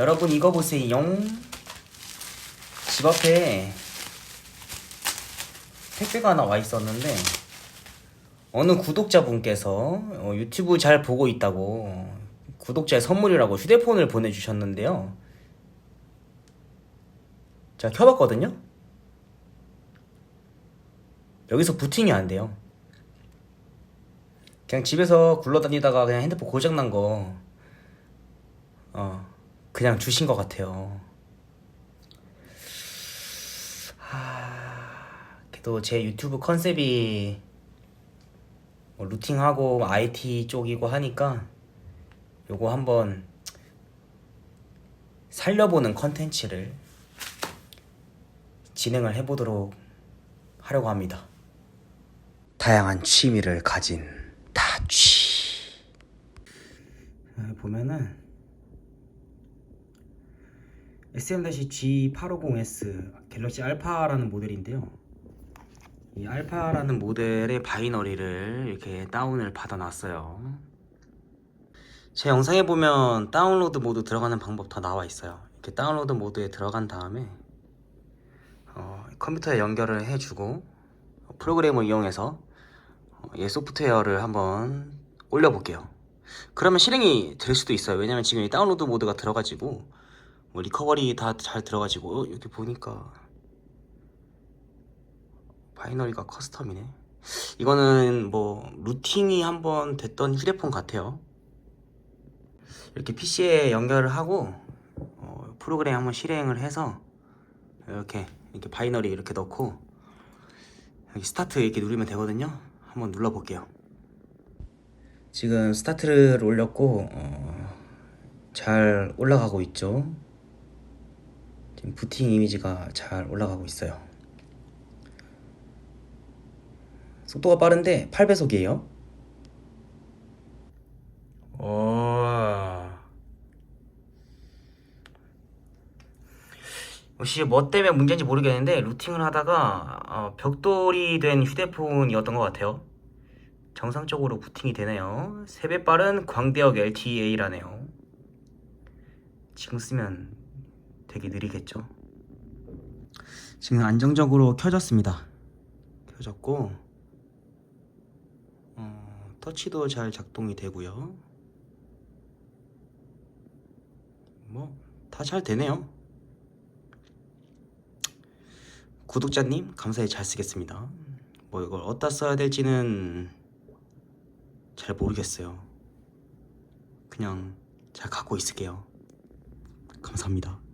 여러분 이거 보세요. 집 앞에 택배가 하나 와 있었는데 어느 구독자분께서 어, 유튜브 잘 보고 있다고 구독자의 선물이라고 휴대폰을 보내주셨는데요. 제가 켜봤거든요. 여기서 부팅이 안 돼요. 그냥 집에서 굴러다니다가 그냥 핸드폰 고장난 거, 어, 그냥 주신 것 같아요. 하, 그래도 제 유튜브 컨셉이 뭐 루팅하고 IT 쪽이고 하니까 요거 한번 살려보는 컨텐츠를 진행을 해보도록 하려고 합니다. 다양한 취미를 가진 다취. 여기 보면은 SM-G850S 갤럭시 알파라는 모델인데요. 이 알파라는 모델의 바이너리를 이렇게 다운을 받아놨어요. 제 영상에 보면 다운로드 모드 들어가는 방법 다 나와 있어요. 이렇게 다운로드 모드에 들어간 다음에 어, 컴퓨터에 연결을 해주고 프로그램을 이용해서 어, 얘 소프트웨어를 한번 올려볼게요. 그러면 실행이 될 수도 있어요. 왜냐면 지금 이 다운로드 모드가 들어가지고 뭐 리커버리 다 잘 들어가지고 어, 이렇게 보니까 바이너리가 커스텀이네. 이거는 뭐 루팅이 한번 됐던 휴대폰 같아요. 이렇게 PC에 연결을 하고 어, 프로그램 한번 실행을 해서 이렇게 이렇게 바이너리 이렇게 넣고 여기 스타트 이렇게 누르면 되거든요. 한번 눌러 볼게요. 지금 스타트를 올렸고 어, 잘 올라가고 있죠. 지금 부팅 이미지가 잘 올라가고 있어요. 속도가 빠른데 8배속이에요. 오. 혹시 뭐 때문에 문제인지 모르겠는데 루팅을 하다가 어, 벽돌이 된 휴대폰이었던 것 같아요. 정상적으로 부팅이 되네요. 3배 빠른 광대역 LTEA라네요. 지금 쓰면 되게 느리겠죠. 지금 안정적으로 켜졌습니다. 켜졌고 어, 터치도 잘 작동이 되고요. 뭐 다 잘 되네요. 구독자님 감사히 잘 쓰겠습니다. 뭐 이걸 어디다 써야 될지는 잘 모르겠어요. 그냥 잘 갖고 있을게요. 감사합니다. 끝!